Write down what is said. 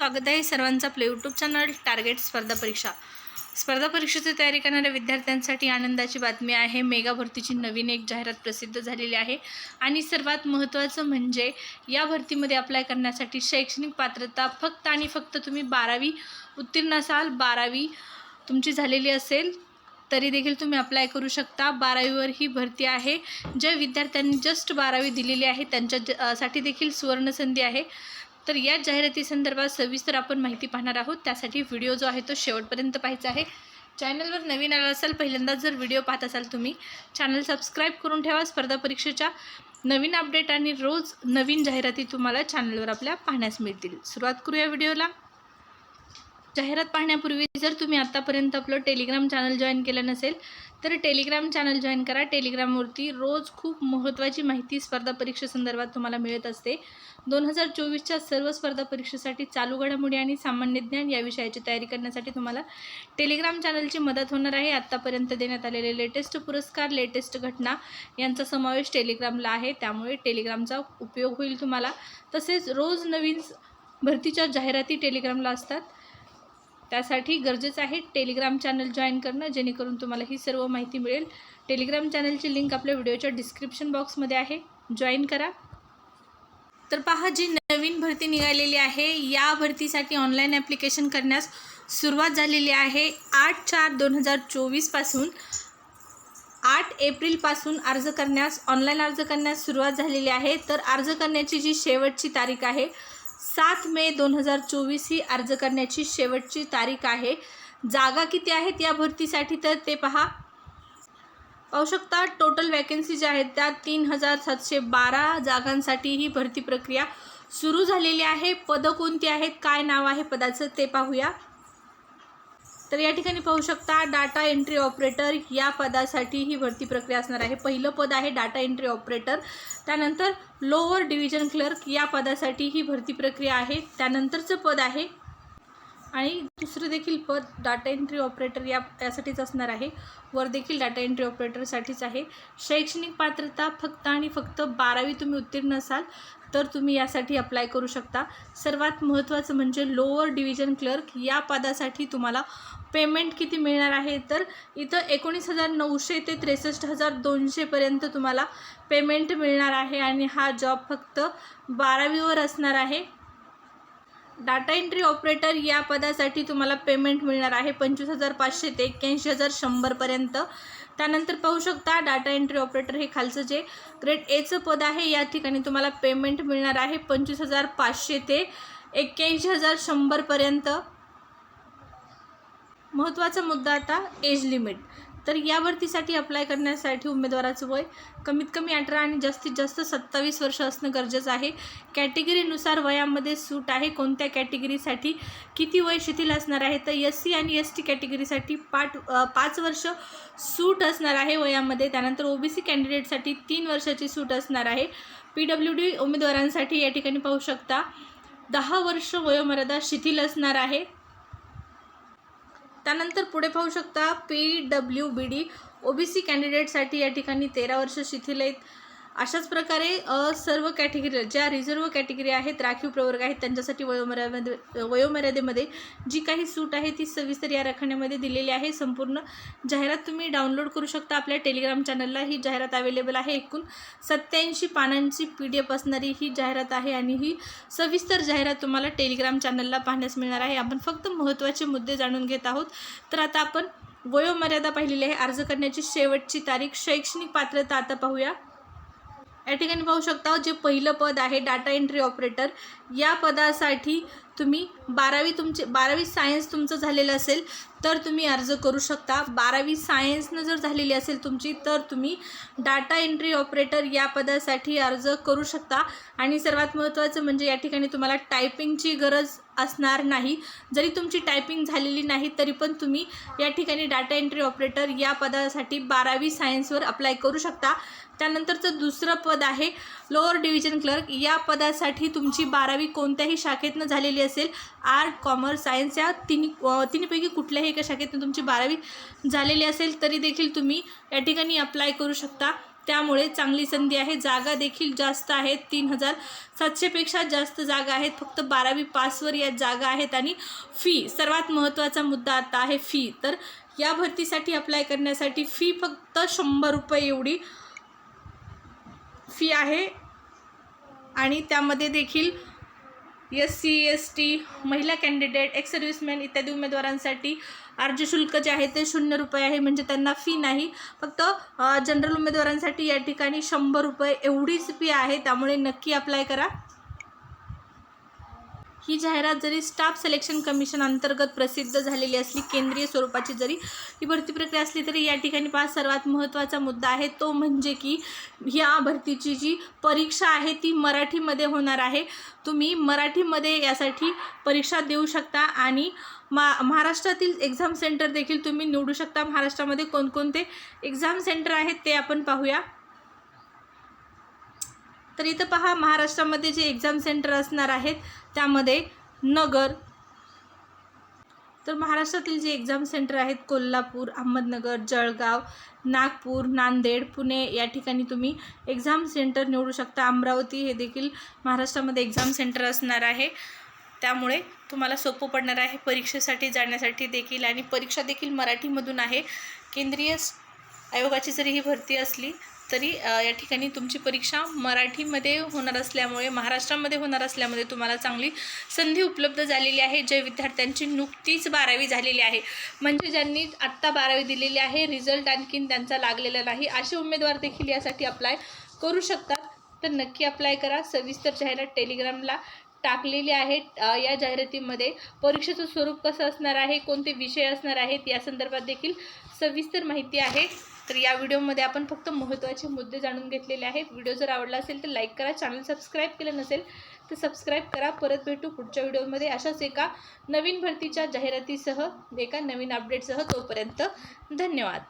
स्वागत आहे सर्वांचं आपलं यूट्यूब चॅनल टार्गेट स्पर्धा परीक्षा स्पर्धा परीक्षेची तयारी करणाऱ्या विद्यार्थ्यांसाठी आनंदाची बातमी आहे. मेगा भरतीची नवीन एक जाहिरात प्रसिद्ध झालेली आहे. आणि सर्वात महत्त्वाचं म्हणजे या भरतीमध्ये अप्लाय करण्यासाठी शैक्षणिक पात्रता फक्त आणि फक्त तुम्ही बारावी उत्तीर्ण असाल बारावी तुमची झालेली असेल तरी देखील तुम्ही अप्लाय करू शकता. बारावीवर ही भरती आहे. ज्या विद्यार्थ्यांनी जस्ट बारावी दिलेली आहे त्यांच्या ज- साठी देखील सुवर्णसंधी आहे. तर या जाहिराती संदर्भात सविस्तर आपण माहिती पाहणार आहोत. त्यासाठी व्हिडिओ जो आहे तो शेवटपर्यंत पाहायचा आहे. चॅनलवर नवीन आला असाल पहिल्यांदा जर व्हिडिओ पाहत असाल तुम्ही चॅनल सबस्क्राईब करून ठेवा. स्पर्धा परीक्षेच्या नवीन अपडेट आणि रोज नवीन जाहिराती तुम्हाला चॅनलवर आपल्या पाहण्यास मिळतील. सुरुवात करूया व्हिडिओला. जाहिरात पाहण्यापूर्वी जर तुम्ही आत्तापर्यंत आपलं टेलिग्राम चॅनल जॉईन केलं नसेल तर टेलिग्राम चॅनल जॉईन करा. टेलिग्रामवरती रोज खूप महत्त्वाची माहिती स्पर्धा परीक्षेसंदर्भात तुम्हाला मिळत असते. दोन हजार चोवीसच्या सर्व स्पर्धा परीक्षेसाठी चालू घडामोडी आणि सामान्य ज्ञान या विषयाची तयारी करण्यासाठी तुम्हाला टेलिग्राम चॅनलची मदत होणार आहे. आत्तापर्यंत देण्यात आलेले लेटेस्ट पुरस्कार लेटेस्ट घटना यांचा समावेश टेलिग्रामला आहे. त्यामुळे टेलिग्रामचा उपयोग होईल तुम्हाला. तसेच रोज नवीन भरतीच्या जाहिराती टेलिग्रामला असतात. त्यासाठी गरजेचं आहे टेलिग्राम चॅनल जॉईन करणं जेणेकरून तुम्हाला ही सर्व माहिती मिळेल. टेलिग्राम चॅनलची लिंक आपल्या व्हिडिओच्या डिस्क्रिप्शन बॉक्समध्ये आहे. जॉईन करा. तर पहा जी नवीन भरती निघालेली आहे या भरतीसाठी ऑनलाईन ॲप्लिकेशन करण्यास सुरुवात झालेली आहे आठ चार दोन हजार चोवीसपासून आठ एप्रिलपासून अर्ज करण्यास ऑनलाईन अर्ज करण्यास सुरुवात झालेली आहे. तर अर्ज करण्याची जी शेवटची तारीख आहे सात मे दोन हजार चोवीस ही अर्ज करण्याची शेवटची तारीख आहे. जागा किती आहेत या भरतीसाठी तर ते पहा. पाहू शकता टोटल वॅकन्सी ज्या आहेत त्या तीन हजार सातशे बारा जागांसाठी ही भरती प्रक्रिया सुरू झालेली आहे. पदं कोणती आहेत काय नाव आहे पदाचं ते पाहूया. तर या ठिकाणी पाहू शकता डाटा एंट्री ऑपरेटर या पदासाठी ही भरती प्रक्रिया असणार आहे. पहिलं पद आहे डाटा एंट्री ऑपरेटर त्यानंतर लोअर डिव्हिजन क्लर्क या पदासाठी ही भरती प्रक्रिया आहे. त्यानंतरचं पद आहे आणि दुसरं देखील पद डाटा एंट्री ऑपरेटर या यासाठीच असणार आहे. वर देखील डाटा एंट्री ऑपरेटरसाठीच आहे. शैक्षणिक पात्रता फक्त आणि फक्त बारावी तुम्ही उत्तीर्ण असाल तर तुम्ही यासाठी अप्लाय करू शकता. सर्वात महत्त्वाचं म्हणजे लोअर डिव्हिजन क्लर्क या पदासाठी तुम्हाला पेमेंट किती मिळणार आहे तर इथं एकोणीस हजार नऊशे ते त्रेसष्ट हजार दोनशेपर्यंत तुम्हाला पेमेंट मिळणार आहे. आणि हा जॉब फक्त बारावीवर असणार आहे. डाटा एंट्री ऑपरेटर या पदासाठी तुम्हाला पेमेंट मिळणार आहे पंचवीस हजार पाचशे ते एक्क्याऐंशी हजार शंभरपर्यंत त्यानंतर पाहू शकता डाटा एंट्री ऑपरेटर हे खालचं जे ग्रेड एचं पद आहे या ठिकाणी तुम्हाला पेमेंट मिळणार आहे पंचवीस हजार पाचशे ते एक्क्याऐंशी हजार शंभरपर्यंत महत्त्वाचा मुद्दा आता एज लिमिट तर या भरतीसाठी अप्लाय करण्यासाठी उमेदवाराचं वय कमीत कमी अठरा आणि जास्तीत जास्त सत्तावीस वर्ष असणं गरजेचं आहे. कॅटेगरीनुसार वयामध्ये सूट आहे. कोणत्या कॅटेगरीसाठी किती वय शिथिल असणार आहे? तर एस सी आणि एस टी कॅटेगरीसाठी पाठ पाच वर्ष सूट असणार आहे वयामध्ये. त्यानंतर ओ बी सी कॅन्डिडेटसाठी तीन वर्षाची सूट असणार आहे. पी डब्ल्यू डी उमेदवारांसाठी या ठिकाणी पाहू शकता. दहा वर्ष वयोमर्यादा शिथिल असणार आहे. त्यानंतर पुढे पाहू शकता P W B D O B C कॅन्डिडेटसाठी या ठिकाणी तेरा वर्ष शिथिल आहेत. अशाच प्रकारे सर्व कॅटेगरी ज्या रिझर्व कॅटेगरी आहेत राखीव प्रवर्ग आहेत त्यांच्यासाठी वयोमर्यादेमध्ये वयोमर्यादेमध्ये जी काही सूट आहे ती सविस्तर या रखण्यामध्ये दिलेली आहे. संपूर्ण जाहिरात तुम्ही डाउनलोड करू शकता आपल्या टेलिग्राम चॅनलला. ही जाहिरात अवेलेबल आहे एकूण सत्याऐंशी पानांची पी डी एफ असणारी ही जाहिरात आहे आणि ही सविस्तर जाहिरात तुम्हाला टेलिग्राम चॅनलला पाहण्यास मिळणार आहे. आपण फक्त महत्त्वाचे मुद्दे जाणून घेत आहोत. तर आता आपण वयोमर्यादा पाहिलेली आहे. अर्ज करण्याची शेवटची तारीख शैक्षणिक पात्रता आता पाहूया. या ठिकाणी पाहू शकता जे पहिलं पद आहे डाटा एंट्री ऑपरेटर या पदासाठी तुम्ही बारावी तुमचे बारावी सायन्स तुमचं झालेलं असेल तर तुम्ही अर्ज करू शकता. बारावी सायन्सनं जर झालेली असेल तुमची तर तुम्ही डाटा एंट्री ऑपरेटर या पदासाठी अर्ज करू शकता. आणि सर्वात महत्त्वाचं म्हणजे या ठिकाणी तुम्हाला टायपिंगची गरज असणार नाही. जरी तुमची टायपिंग झालेली नाही तरी पण तुम्ही या ठिकाणी डाटा एंट्री ऑपरेटर या पदासाठी बारावी सायन्सवर अप्लाय करू शकता. त्यानंतरचं दुसरं पद आहे लोअर डिव्हिजन क्लर्क. या पदासाठी तुमची बारावी कोणत्याही शाखेतनं झालेली असेल आर्ट कॉमर्स सायन्स या तिन्ही तिन्हीपैकी कुठल्याही एका शाखेतून तुमची बारावी झालेली असेल तरी देखील तुम्ही या ठिकाणी अप्लाय करू शकता. त्यामुळे चांगली संधी आहे. जागा देखील जास्त आहेत तीन हजार सातशेपेक्षा जास्त जागा आहेत. फक्त बारावी पासवर या जागा आहेत आणि फी सर्वात महत्त्वाचा मुद्दा आता आहे फी तर या भरतीसाठी अप्लाय करण्यासाठी फी फक्त शंभर रुपये एवढी फी आहे. आणि त्यामध्ये देखील एस सी एस टी महिला कॅन्डिडेट एक्स सर्व्हिसमॅन इत्यादी उमेदवारांसाठी अर्ज शुल्क जे आहे ते शून्य रुपये आहे. म्हणजे त्यांना फी नाही. फक्त जनरल उमेदवारांसाठी या ठिकाणी शंभर रुपये एवढीच फी आहे. त्यामुळे नक्की अप्लाय करा. ही जाहिरात जरी स्टाफ सिलेक्शन कमिशन अंतर्गत प्रसिद्ध झालेली असली केंद्रीय स्वरूपाची जरी ही भरती प्रक्रिया असली तरी या ठिकाणी पाच सर्वात महत्त्वाचा मुद्दा आहे तो म्हणजे की ह्या भरतीची जी परीक्षा आहे ती मराठीमध्ये होणार आहे. तुम्ही मराठीमध्ये यासाठी परीक्षा देऊ शकता आणि मा महाराष्ट्रातील एक्झाम सेंटर देखील तुम्ही निवडू शकता. महाराष्ट्रामध्ये कोणकोणते एक्झाम सेंटर आहेत ते आपण पाहूया. तर इथं पहा महाराष्ट्रामध्ये जे एक्झाम सेंटर असणार आहेत त्यामध्ये नगर. तर महाराष्ट्रातील जे एक्झाम सेंटर आहेत कोल्हापूर अहमदनगर जळगाव नागपूर नांदेड पुणे या ठिकाणी तुम्ही एक्झाम सेंटर निवडू शकता. अमरावती हे देखील महाराष्ट्रामध्ये एक्झाम सेंटर असणार आहे. त्यामुळे तुम्हाला सोपं पडणार आहे. परीक्षेसाठी जाण्यासाठी देखील आणि परीक्षा देखील मराठीमधून आहे. केंद्रीय आयोगाची जरी ही भरती असली तरी या ठिकाणी तुमची परीक्षा मराठीमध्ये होणार असल्यामुळे महाराष्ट्रामध्ये होणार असल्यामुळे तुम्हाला चांगली संधी उपलब्ध झालेली आहे. ज्या विद्यार्थ्यांची नुकतीच बारावी झालेली आहे. म्हणजे ज्यांनी आत्ता बारावी दिलेली आहे रिझल्ट आणखीन त्यांचा लागलेला नाही. असे उमेदवार देखील यासाठी अप्लाय करू शकतात. तर नक्की अप्लाय करा. सविस्तर जाहिरात टेलिग्रामला टाकलेली आहे. या जाहिरातीमध्ये परीक्षेचं स्वरूप कसं असणार आहे कोणते विषय असणार आहेत या संदर्भात देखील सविस्तर माहिती आहे. तर या व्हिडिओमध्ये आपण फक्त महत्त्वाचे मुद्दे जाणून घेतलेले आहेत. व्हिडिओ जर आवडला असेल तर लाईक करा चॅनल सबस्क्राईब केलं नसेल तर सबस्क्राईब करा. परत भेटू पुढच्या व्हिडिओमध्ये अशाच एका नवीन भरतीच्या जाहिरातीसह एका नवीन अपडेटसह तोपर्यंत धन्यवाद.